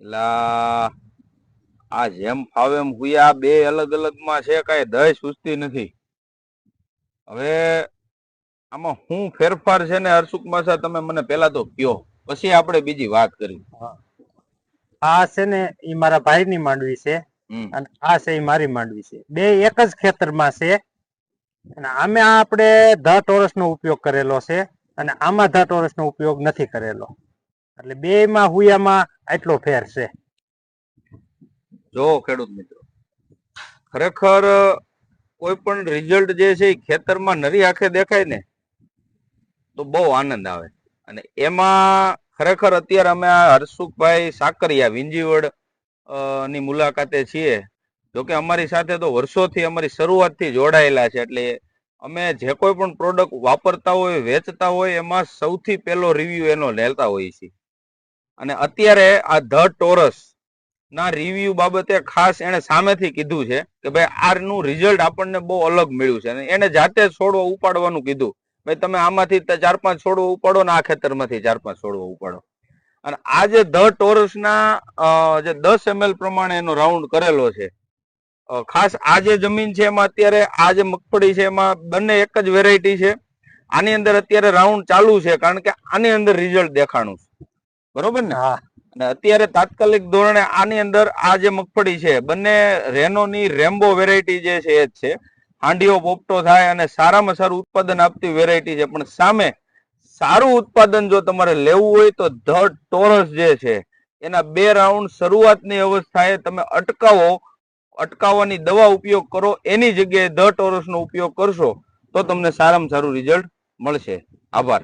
એટલે આ જેમ ફાવે એમ હુયા બે અલગ અલગમાં છે કઈ દય સુસ્તી નથી. હવે આમાં હું ફેરફાર છે ને હર્ષુક માસા તમે મને પેલા તો કયો. પછી આપણે બીજી વાત કરી. આ છે ને એ મારા ભાઈની માંડવી છે અને આ છે એ મારી માંડવી છે. બે એક જ ખેતરમાં છે અને આમે આ આપણે ધ ટોરસ નો ઉપયોગ કરેલો છે અને આમાં ધ ટોરસ નો ઉપયોગ નથી કરેલો. એટલે બે માં હુયામાં આટલો ફેર છે. જો ખેડૂત મિત્રો, ખરેખર કોઈ પણ રિઝલ્ટ જે છે એ ખેતરમાં નરી આંખે દેખાય ને, તો બહુ આનંદ આવે. અને એમાં ખરેખર અત્યારે અમે આ હર્ષુખભાઈ સાકરિયા, વિંજીવડની મુલાકાતે છીએ. જોકે અમારી સાથે તો વર્ષોથી અમારી શરૂઆતથી જોડાયેલા છે, એટલે અમે જે કોઈ પણ પ્રોડક્ટ વાપરતા હોય, વેચતા હોય, એમાં સૌથી પહેલો રિવ્યુ એનો લેતા હોઈએ છીએ. અને અત્યારે આ ધ ટોરસ ના રિવ્યુ બાબતે ખાસ એને સામેથી કીધું છે કે ભાઈ આરનું રિઝલ્ટ આપણને બહુ અલગ મળ્યું છે. અને એને જાતે છોડવો ઉપાડવાનું કીધું. ભાઈ તમે આમાંથી ચાર પાંચ છોડવો ઉપાડો ને આ ખેતરમાંથી ચાર પાંચ છોડવો ઉપાડો. અને આ જે ધ ટોરસના જે દસ એમએલ પ્રમાણે એનો રાઉન્ડ કરેલો છે ખાસ આ જે જમીન છે એમાં અત્યારે, આ જે મગફળી છે એમાં બંને એક જ વેરાયટી છે. આની અંદર અત્યારે રાઉન્ડ ચાલુ છે કારણ કે આની અંદર રિઝલ્ટ દેખાણું છે. બરોબર ને? હા. અને અત્યારે તાત્કાલિક ધોરણે આની અંદર આ જે મગફળી છે બંને રેનોની રેમ્બો વેરાયટી જે છે એ જ છે. હાંડીઓ પોપટો થાય અને સારામાં સારું ઉત્પાદન આપતી વેરાયટી છે. પણ સામે સારું ઉત્પાદન જો તમારે લેવું હોય તો ધ ટોરસ જે છે એના બે રાઉન્ડ શરૂઆતની અવસ્થાએ તમે અટકાવો અટકાવવાની દવા ઉપયોગ કરો એની જગ્યાએ ધ ટોરસનો ઉપયોગ કરશો તો તમને સારામાં સારું રિઝલ્ટ મળશે. આભાર.